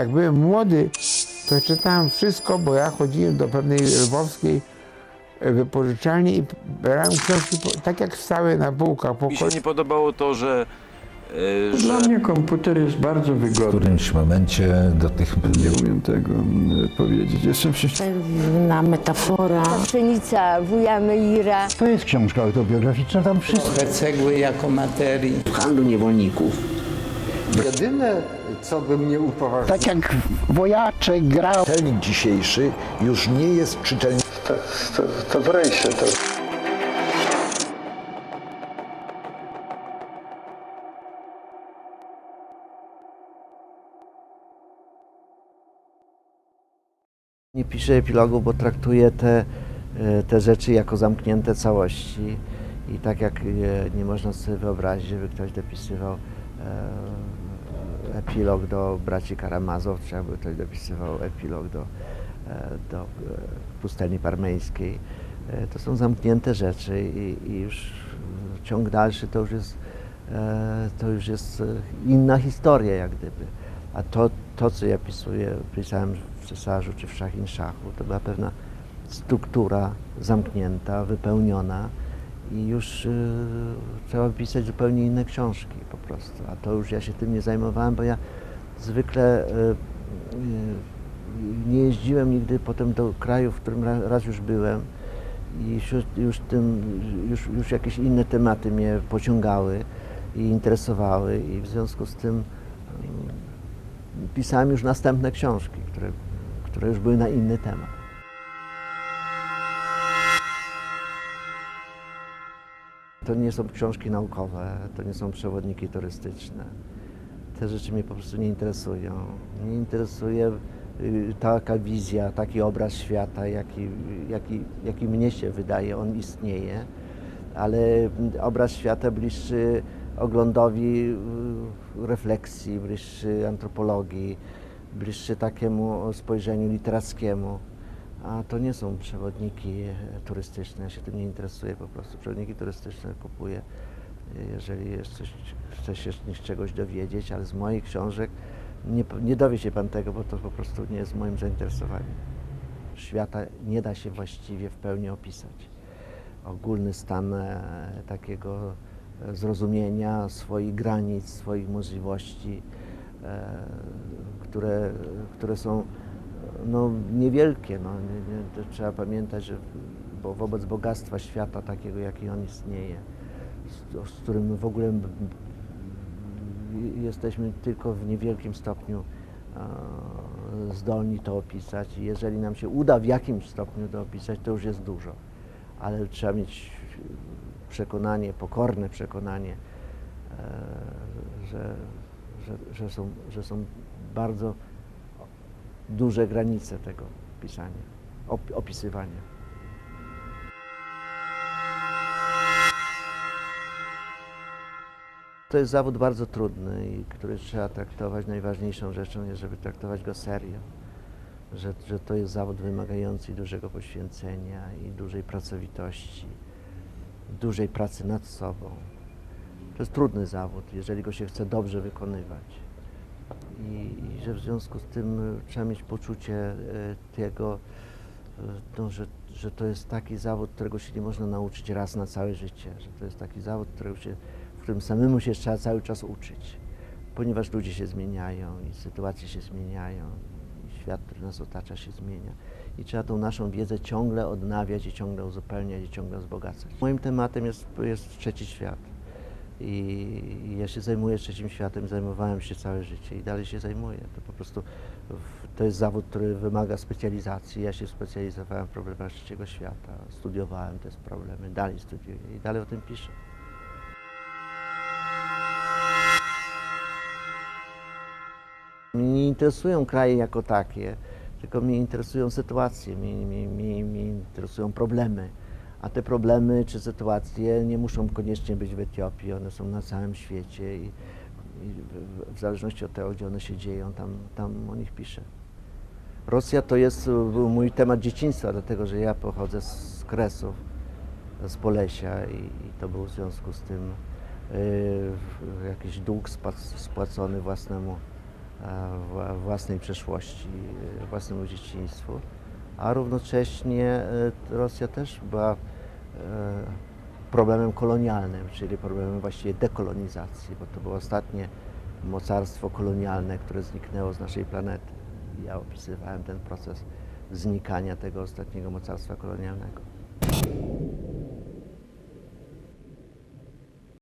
jak byłem młody, to czytałem wszystko, bo ja chodziłem do pewnej lwowskiej e, wypożyczalni i brałem książki po, tak jak stały na półkach Mi się nie podobało to, że, e, że Dla mnie komputer jest bardzo W wygodny. którymś momencie do tych Nie umiem tego mm, powiedzieć. Jestem. Pewna metafora. Pszenica wuja Meira. To jest książka autobiograficzna, tam wszystko. trochę cegły jako materii. w handlu niewolników. Jedyne, co by mnie upoważniało, Tak jak wojaczek grał. czytelnik dzisiejszy już nie jest czytelnikiem. To, to, to w rejsie to... Nie piszę epilogu, bo traktuję te, e, te rzeczy jako zamknięte całości. I tak jak e, nie można sobie wyobrazić, żeby ktoś dopisywał epilog do braci Karamazow, czy aby ktoś dopisywał epilog do, e, do e, pustelni parmeńskiej. E, To są zamknięte rzeczy i, i już e, ciąg dalszy to już jest, e, to już jest e, inna historia jak gdyby. A to, to co ja pisuję, pisałem w Cesarzu czy w Szachin Szachu, to była pewna struktura zamknięta, wypełniona i już y, trzeba pisać zupełnie inne książki po prostu. A to już ja się tym nie zajmowałem, bo ja zwykle y, y, nie jeździłem nigdy potem do kraju, w którym ra- raz już byłem i już, już, tym, już, już jakieś inne tematy mnie pociągały i interesowały i w związku z tym y, pisałem już następne książki, które, które już były na inny temat. To nie są książki naukowe, to nie są przewodniki turystyczne. Te rzeczy mnie po prostu nie interesują. Mnie interesuje y, taka wizja, taki obraz świata, jaki, jaki, jaki mnie się wydaje, on istnieje, ale obraz świata bliższy oglądowi y, refleksji, bliższy antropologii, bliższy takiemu spojrzeniu literackiemu. A to nie są przewodniki e, turystyczne, ja się tym nie interesuję po prostu. Przewodniki turystyczne kupuję, e, jeżeli jest coś, chce się czegoś dowiedzieć, ale z moich książek nie, nie dowie się Pan tego, bo to po prostu nie jest moim zainteresowaniem. Świata nie da się właściwie w pełni opisać. Ogólny stan e, takiego zrozumienia swoich granic, swoich możliwości, które, które są no, niewielkie. No, nie, nie, to trzeba pamiętać, że bo wobec bogactwa świata takiego, jaki on istnieje, z, z którym w ogóle jesteśmy tylko w niewielkim stopniu zdolni to opisać. Jeżeli nam się uda w jakimś stopniu to opisać, to już jest dużo. Ale trzeba mieć przekonanie, pokorne przekonanie, e, że, że, że, są, że są bardzo duże granice tego pisania, op opisywania. To jest zawód bardzo trudny i który trzeba traktować. Najważniejszą rzeczą jest, żeby traktować go serio. Że, że to jest zawód wymagający dużego poświęcenia i dużej pracowitości, dużej pracy nad sobą. To jest trudny zawód, jeżeli go się chce dobrze wykonywać i, i że w związku z tym e, trzeba mieć poczucie e, tego, e, no, że, że to jest taki zawód, którego się nie można nauczyć raz na całe życie, że to jest taki zawód, którego się, w którym samemu się trzeba cały czas uczyć, ponieważ ludzie się zmieniają i sytuacje się zmieniają i świat, który nas otacza się zmienia i trzeba tą naszą wiedzę ciągle odnawiać i ciągle uzupełniać i ciągle wzbogacać. Moim tematem jest, jest trzeci świat. I ja się zajmuję trzecim światem, zajmowałem się całe życie i dalej się zajmuję. To po prostu to jest zawód, który wymaga specjalizacji. Ja się specjalizowałem w problemach trzeciego świata, studiowałem te problemy, dalej studiuję i dalej o tym piszę. Mnie nie interesują kraje jako takie, tylko mnie interesują sytuacje, mnie, mnie, mnie, mnie interesują problemy. A te problemy czy sytuacje nie muszą koniecznie być w Etiopii, one są na całym świecie i, i w, zależności od tego, gdzie one się dzieją, tam, tam o nich piszę. Rosja to jest y, był mój temat dzieciństwa, dlatego że ja pochodzę z Kresów, z Polesia i, i to był w związku z tym y, jakiś dług spłacony własnemu wła- własnej przeszłości, e, własnemu dzieciństwu, a równocześnie e, Rosja też była e, problemem kolonialnym, czyli problemem właściwie dekolonizacji, bo to było ostatnie mocarstwo kolonialne, które zniknęło z naszej planety. Ja opisywałem ten proces znikania tego ostatniego mocarstwa kolonialnego.